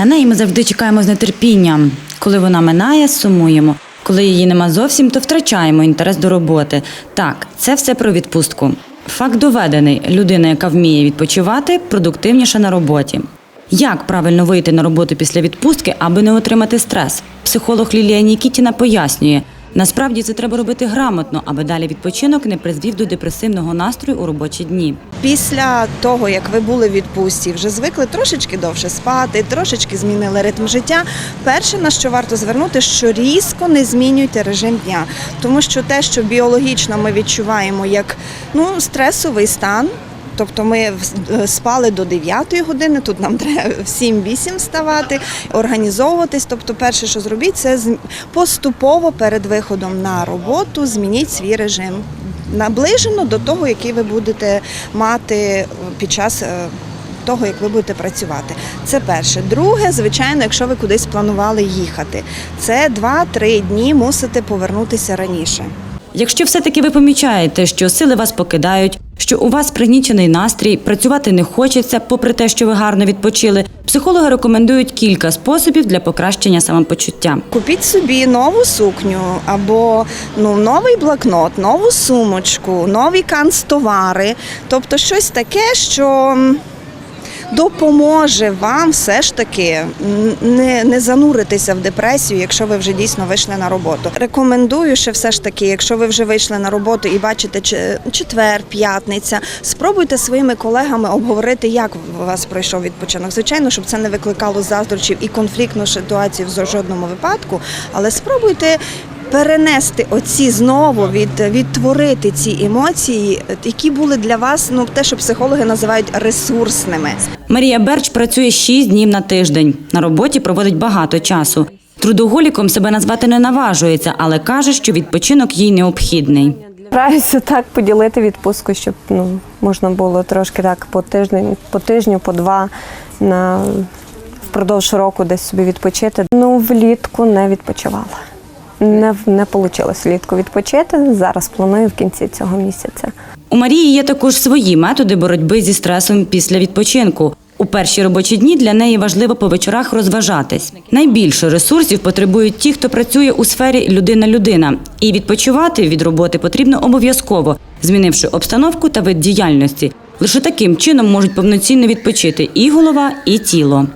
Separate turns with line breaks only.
На неї ми завжди чекаємо з нетерпінням. Коли вона минає, сумуємо. Коли її нема зовсім, то втрачаємо інтерес до роботи. Так, це все про відпустку. Факт доведений: людина, яка вміє відпочивати, продуктивніша на роботі. Як правильно вийти на роботу після відпустки, аби не отримати стрес? Психолог Лілія Нікітіна пояснює. Насправді це треба робити грамотно, аби далі відпочинок не призвів до депресивного настрою у робочі дні.
Після того, як ви були в відпустці, вже звикли трошечки довше спати, трошечки змінили ритм життя. Перше, на що варто звернути, що різко не змінюйте режим дня, тому що те, що біологічно ми відчуваємо як ну стресовий стан. Тобто ми спали до 9 години, тут нам треба в 7-8 вставати, організовуватись. Тобто, перше, що зробіть, це поступово перед виходом на роботу змініть свій режим наближено до того, який ви будете мати е, під час. е, Того, як ви будете працювати, це перше. Друге, звичайно, якщо ви кудись планували їхати, це 2-3 дні мусите повернутися раніше.
Якщо все-таки ви помічаєте, що сили вас покидають, що у вас пригнічений настрій, працювати не хочеться, попри те, що ви гарно відпочили, психологи рекомендують кілька способів для покращення самопочуття.
Купіть собі нову сукню або ну, новий блокнот, нову сумочку, нові канцтовари, тобто щось таке, що. Допоможе вам все ж таки не, не зануритися в депресію, якщо ви вже дійсно вийшли на роботу. Рекомендую ще все ж таки, якщо ви вже вийшли на роботу і бачите че- четвер, п'ятниця, спробуйте своїми колегами обговорити, як у вас пройшов відпочинок. Звичайно, щоб це не викликало заздрочів і конфліктну ситуацію в жодному випадку, але спробуйте. Перенести оці знову від відтворити ці емоції, які були для вас, ну те, що психологи називають ресурсними.
Марія Берч працює 6 днів на тиждень. На роботі проводить багато часу. Трудоголіком себе назвати не наважується, але каже, що відпочинок їй необхідний.
Стараюся так поділити відпустку, щоб ну, можна було трошки так по тижню, по тижню, по два на впродовж року десь собі відпочити. Ну, влітку не відпочивала. Не, не вийшло влітку відпочити. Зараз планую в кінці цього місяця.
У Марії є також свої методи боротьби зі стресом після відпочинку. У перші робочі дні для неї важливо по вечорах розважатись. Найбільше ресурсів потребують ті, хто працює у сфері людина-людина. І відпочивати від роботи потрібно обов'язково, змінивши обстановку та вид діяльності. Лише таким чином можуть повноцінно відпочити і голова, і тіло.